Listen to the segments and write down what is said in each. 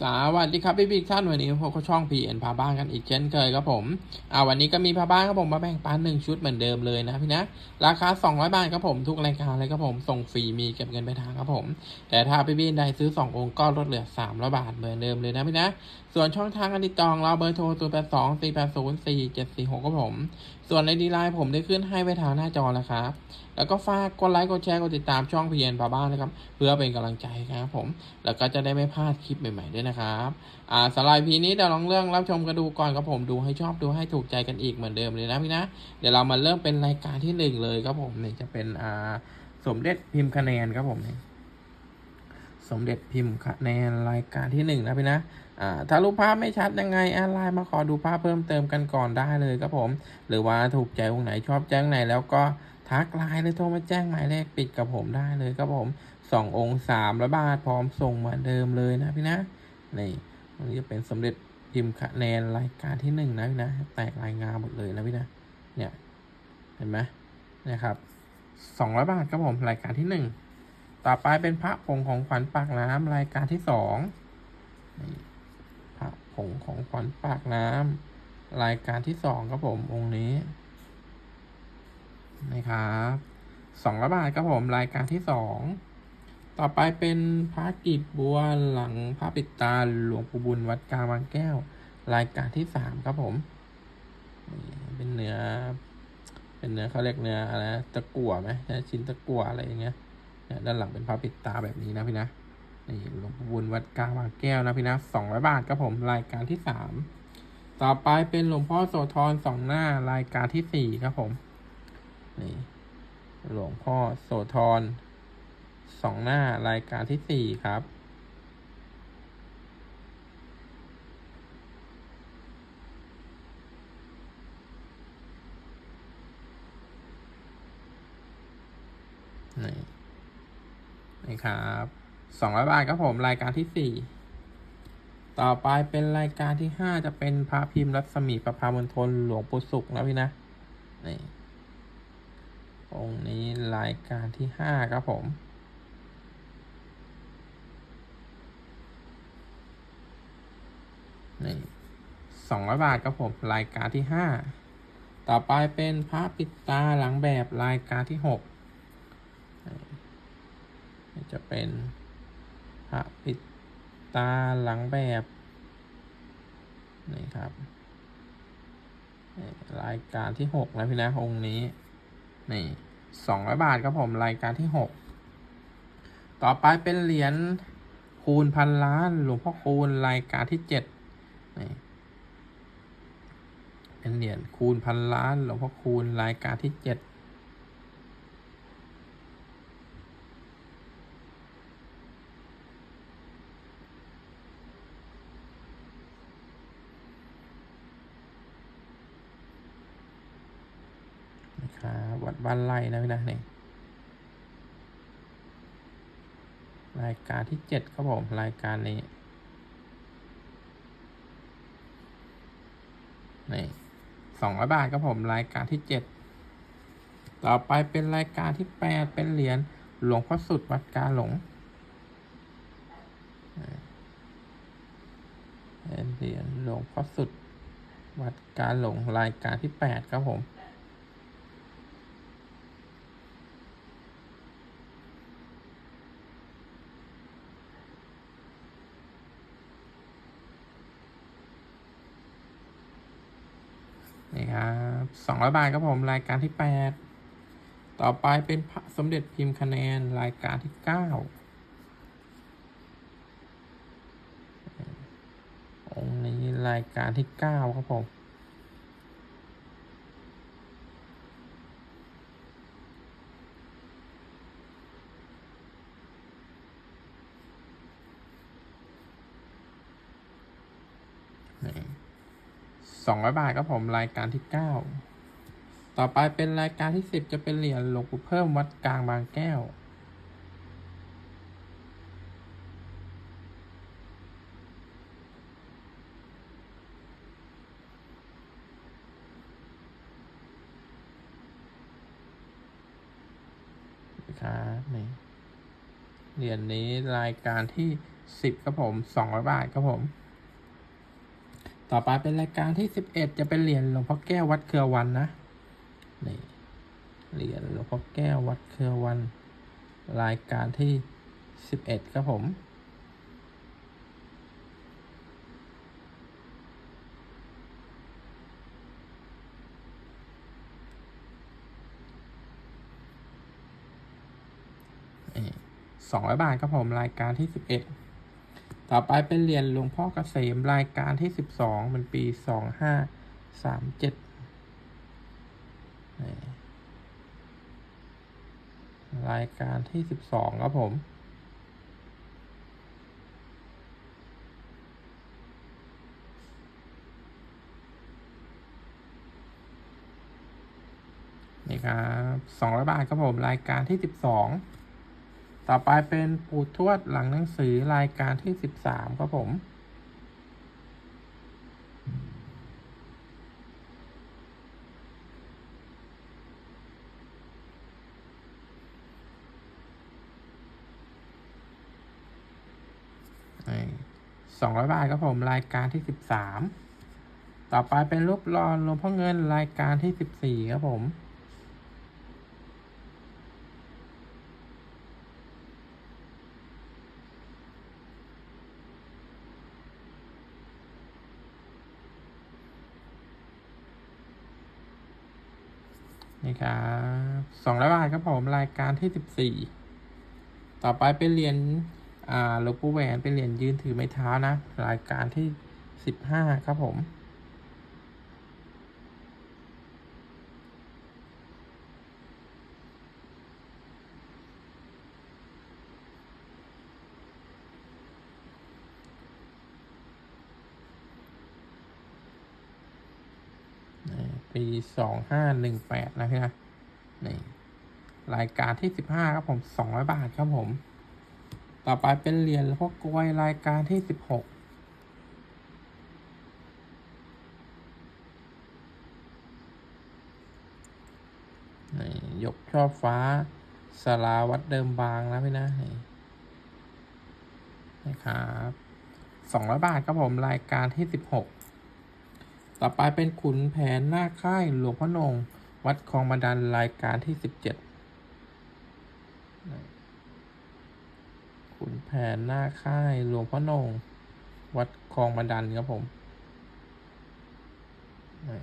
สวัสดีครับพี่บิ๊กท่านวันนี้พวกเขาช่อง PN พาบ้านกันอีกเช่นเคยครับผมอ่าวันนี้ก็มีพาบ้านครับผมมาแบ่งปันหนึ่งชุดเหมือนเดิมเลยนะพี่นะราคา 200 บาทครับผมทุกรายการเลยครับผมส่งฟรีมีเก็บเงินไปทางครับผม แต่ถ้าพี่บิ๊กได้ซื้อ 2 องค์ก็ลดเหลือ300บาทเหมือนเดิมเลยนะพี่นะส่วนช่องทางการติดต่อเราเบอร์โทร0 8 2 4 8 0 4 7 4 6ครับผม ส่วนในดีไลน์ผมได้ขึ้นให้ไว้ทางหน้าจอแล้วครับ แล้วก็ฝากกดไลค์ กดแชร์ กดติดตามช่อง PN พาบ้านนะครับ เพื่อเป็นกำลังใจครับผม แล้วก็จะได้ไม่พลาดคลิปใหม่ๆด้วยนะครับ อ่าสไลด์พีนี้เดี๋ยวลองเรื่องรับชมกันดูก่อนครับผม ดูให้ชอบดูให้ถูกใจกันอีกเหมือนเดิมเลยนะพี่นะ เดี๋ยวเรามาเริ่มเป็นรายการที่หนึ่งเลยครับผมเนี่ยจะเป็นอ่าสมเด็จพิมพ์คะแนนครับผมนี่สมเด็จพิมพ์คะแนนรายการที่หนึ่งนะพี่นะ ถ้ารูปภาพไม่ชัดยังไงแอดไลน์มาขอดูภาพเพิ่มเติมกันก่อนได้เลยครับผม หรือว่าถูกใจตรงไหนชอบแจ้งไหนแล้วก็ทักไลน์หรือโทรมาแจ้งหมายเลขปิดกับผมได้เลยครับผมสององค์สามร้อยบาทพร้อมส่งเหมือนเดิมเลยนะพี่นะนี่อันจะเป็นสมเด็จพิมพ์คะแนนรายการที่หนึ่งนะพี่นะ แตกรายงานหมดเลยนะพี่นะเนี่ยเห็นไหมนะครับสองร้อยบาทครับผมรายการที่หนึ่งต่อไปเป็นพระผงของขวัญปากน้ำรายการที่สองนี่ ผงของขวัญปากน้ำรายการที่สองครับผมองค์นี้นะครับสองร้อยบาทครับผมรายการที่สองต่อไปเป็นพระกีบบัวหลังพระปิดตาหลวงปู่บุญวัดกาบางแก้ว รายการที่สามครับผมนี่เป็นเนื้อ เป็นเนื้อเขาเรียกเนื้ออะไรตะกั่วไหมชิ้นตะกั่วอะไรอย่างเงี้ยเนี่ยด้านหลังเป็นพระปิดตาแบบนี้นะพี่นะ นี่หลวงปู่บุญวัดกลางบางแก้วนะพี่นะสองร้อยบาทครับผมรายการที่สามต่อไปเป็นหลวงพ่อโสธรสองหน้ารายการที่สี่ครับผมนี่หลวงพ่อโสธรสองหน้ารายการที่สี่ครับนี่นี่ครับ สองร้อยบาทครับผมรายการที่สี่ต่อไปเป็นรายการที่ห้าจะเป็นพระพิมพ์รัศมีประพามณฑลหลวงปู่สุขนะพี่นะนี่องค์นี้รายการที่ห้าครับผมนี่สองร้อยบาทครับผมรายการที่ห้าต่อไปเป็นพระปิดตาหลังแบบรายการที่หกจะเป็น ระปิดตาหลังแบบนี่ครับรายการที่หกนะพี่นะองค์นี้ นี่สองร้อยบาทครับผมรายการที่หกต่อไปเป็นเหรียญคูณพันล้านหลวงพ่อคูณรายการที่เจ็ดนี่เป็นเหรียญคูณพันล้านหลวงพ่อคูณรายการที่เจ็ดนะครั บวัดบ้านไร่นะพี่นะนี่รายการที่เจ็ดครับผมรายการนี้นี่สองร้อยบาทครับผมรายการที่เจ็ดต่อไปเป็นรายการที่แปดเป็นเหรียญหลวงพ่อสุดวัดกาหลงเหรียญหลวงพ่อสุดวัดกาหลงรายการที่แปดครับผม นี่ ครับสองร้อยบาทครับผมรายการที่แปดต่อไปเป็นพระสมเด็จพิมพ์คะแนนรายการที่เก้าองค์นี้รายการที่เก้าครับผม สองร้อยบาทครับผมรายการที่เก้าต่อไปเป็นรายการที่สิบจะเป็นเหรียญหลวงปู่เพิ่มวัดกลางบางแก้ว ครับนี่เหรียญนี้รายการที่สิบครับผมสองร้อยบาทครับผม ต่อไปเป็นรายการที่สิบเอ็ดจะเป็นเหรียญหลวงพ่อแก้ววัดเครือวันนะนี่เหรียญหลวงพ่อแก้ววัดเครือวัน รายการที่สิบเอ็ดครับผมสองร้อยบาทครับผมรายการที่สิบเอ็ด ต่อไปเป็นเหรียญหลวงพ่อเกษมรายการที่สิบสองมันปีสองห้าสามเจ็ดรายการที่สิบสองครับผมนี่ครับสองร้อยบาทครับผม รายการที่สิบสอง ต่อไปเป็นปูทวดหลังหนังสือรายการที่สิบสามครับผม สองร้อยบาทครับผม รายการที่สิบสาม ต่อไปเป็นรูปรอนหลวงพ่อเงินรายการที่สิบสี่ครับผม ครับสองร้อยบาทครับผมรายการที่สิบสี่ต่อไปเป็นเหรียญอ่าหลวงปู่แหวนเป็นเหรียญยืนถือไม้เท้านะ รายการที่สิบห้าครับผม ปีสองห้าหนึ่งแปดนะพี่นะนี่รายการที่สิบห้าครับผมสองร้อยบาทครับผม ต่อไปเป็นเหรียญพวกกล้วยรายการที่สิบหกนี่ยกช่อฟ้าสลาวัดเดิมบางนะพี่นะนี่นะครับสองร้อยบาทครับผมรายการที่สิบหก ต่อไปเป็นขุนแผนหน้าค่ายหลวงพ่อนง วัดคลองบันดันรายการที่สิบเจ็ดขุนแผนหน้าค่ายหลวงพ่อนง วัดคลองบันดันครับผมนี่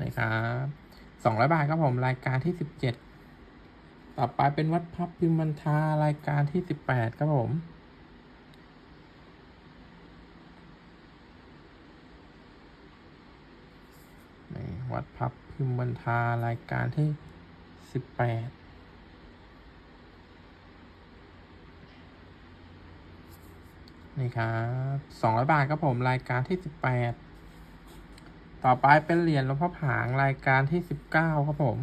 นะครับสองร้อยบาทครับผมรายการที่สิบเจ็ดต่อไปเป็นวัดพับพิมพ์มันทารายการที่สิบแปดครับผม นี่วัด พิมพ์บรรทารายการที่สิบแปดนี่ครับสองร้อยบาทครับผมรายการที่สิบแปดต่อไปเป็นเหรียญหลวงพ่อผางรายการที่สิบเก้าครับผม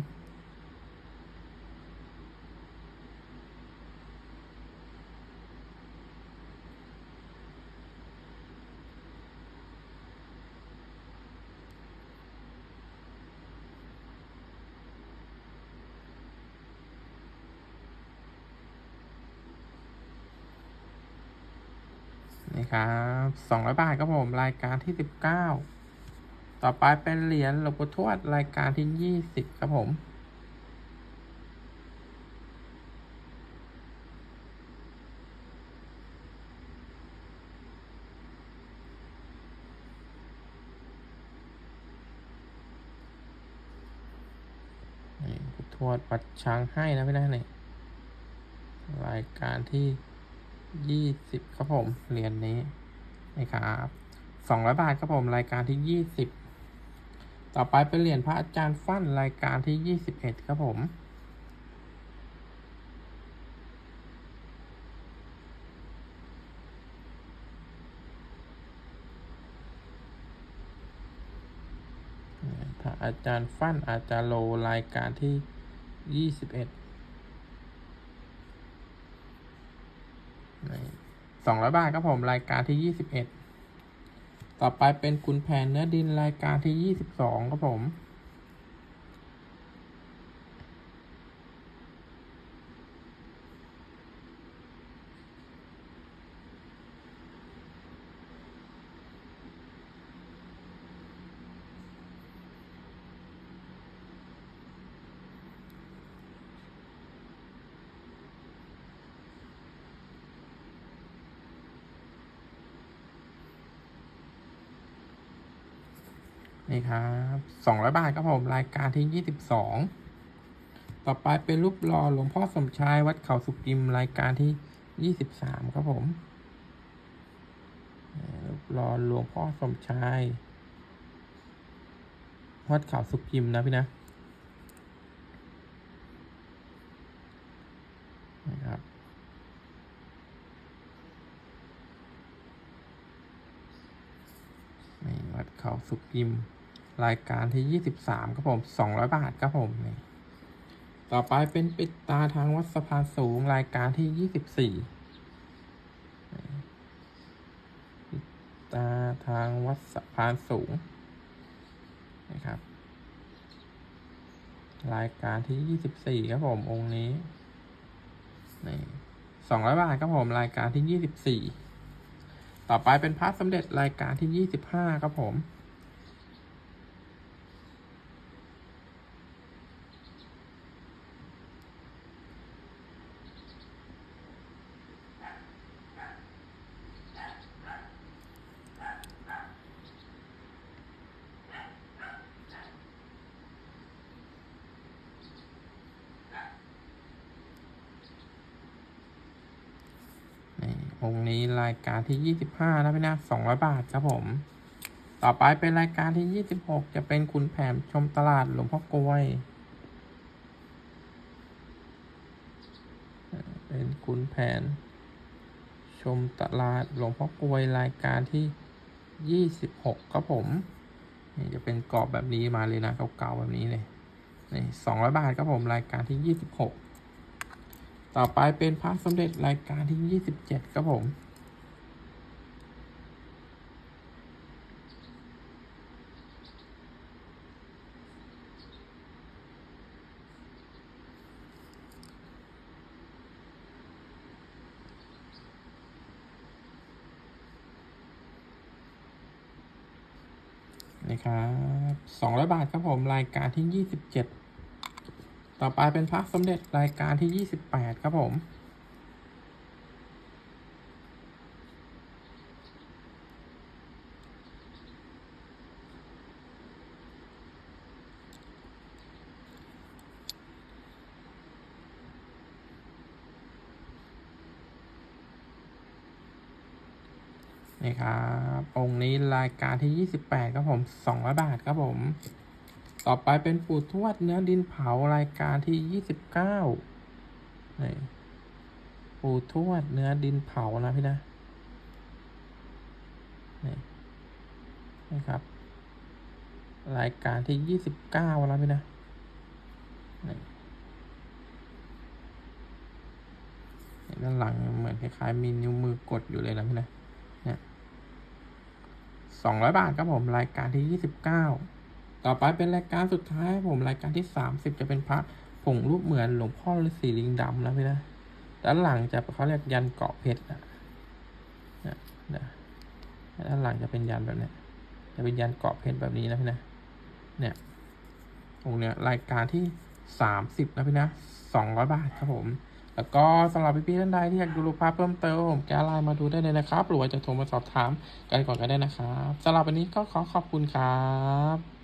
200 บาทครับผม รายการที่ 19 ต่อไปเป็นเหรียญหลวงปู่ทวดรายการที่ 20 ครับผมทวดปัดช้างให้นะพี่นะเนี่ยรายการที่ยี่สิบครับผม เหรียญนนี้ะครับสองร้อยบาทครับผมรายการที่ยี่สิบต่อไปเป็นเหรียญพระอาจารย์ฟั่นรายการที่ยี่สิบเอ็ดครับผมพระอาจารย์ฟั่นอาจารย์โลรายการที่ยี่สิบเอ็ด สองร้อยบาทครับผมรายการที่ยี่สิบเอ็ดต่อไปเป็นคุณแผนเนื้อดินรายการที่ยี่สิบสองครับผม นี่ครับสองร้อยบาทครับผมรายการที่ยี่สิบสองต่อไปเป็นรูปหล่อหลวงพ่อสมชายวัดเขาสุกิมรายการที่ยี่สิบสามครับผมรูปหล่อหลวงพ่อสมชายวัดเขาสุกิมนะพี่นะนะครับนี่วัดเขาสุกิม รายการที่ยี่สิบสามครับผมสองร้อยบาทครับผมนี่ต่อไปเป็นปิดตาทางวัดสะพานสูงรายการที่ยี่สิบสี่ปิดตาทางวัดสะพานสูงนะครับ รายการที่ยี่สิบสี่ครับผมองค์นี้นี่สองร้อยบาทครับผมรายการที่ยี่สิบสี่ต่อไปเป็นพระสมเด็จรายการที่ยี่สิบห้าครับผม นี่งนี้รายการที่ยี่สิบห้านะพี่นะสองร้อยบาทครับผม ต่อไปเป็นรายการที่ยี่สิบหกจะเป็นคุณแผมชมตลาดหลวงพ่อกลวย เป็นคุณแผน ชมตลาดหลวงพ่อกลวยรายการที่ยี่สิบหกครับผมนี่จะเป็นกรอบแบบนี้มาเลยนะเก่าๆแบบนี้เลยนี่สองร้อยบาทครับผมรายการที่ยี่สิบหก ต่อไปเป็นพระสมเด็จรายการที่ยี่สิบเจ็ดครับผมนี่ครับสองร้อยบาทครับผม รายการที่ยี่สิบเจ็ด ต่อไปเป็นพระสมเด็จรายการที่ยี่สิบแปดครับผม นี่ครับ องค์นี้รายการที่ยี่สิบแปดครับผมสองร้อยบาทครับผม ต่อไปเป็นปูทวดเนื้อดินเผารายการที่ยี่สิบเก้านี่ปูทวดเนื้อดินเผานะพี่นะ นี่ครับ รายการที่ยี่สิบเก้าแล้วพี่นะ นี่ด้านหลังเหมือนคล้ายๆมีนิ้วมือกดอยู่เลยนะพี่นะ เนี่ยสองร้อยบาทครับผมรายการที่ยี่สิบเก้า ต่อไปเป็นรายการสุดท้ายผมรายการที่สามสิบจะเป็นพระผงรูปเหมือนหลวงพ่อฤาษีลิงดำนะพี่นะด้านหลังจะเขาเรียกยันเกาะเพชรนะเนี่ยนะด้านหลังจะเป็นยันแบบนี้จะเป็นยันเกาะเพชรแบบนี้นะพี่นะเนี่ยองค์เนี้ยรายการที่สามสิบนะพี่นะสองร้อยบาทครับผม แล้วก็สำหรับพี่ๆท่านใดที่อยากดูรูปภาพเพิ่มเติมผมแกไลน์มาดูได้เลยนะครับ หรือว่าจะโทรมาสอบถามกันก่อนก็ได้นะครับสำหรับวันนี้ก็ขอขอบคุณครับ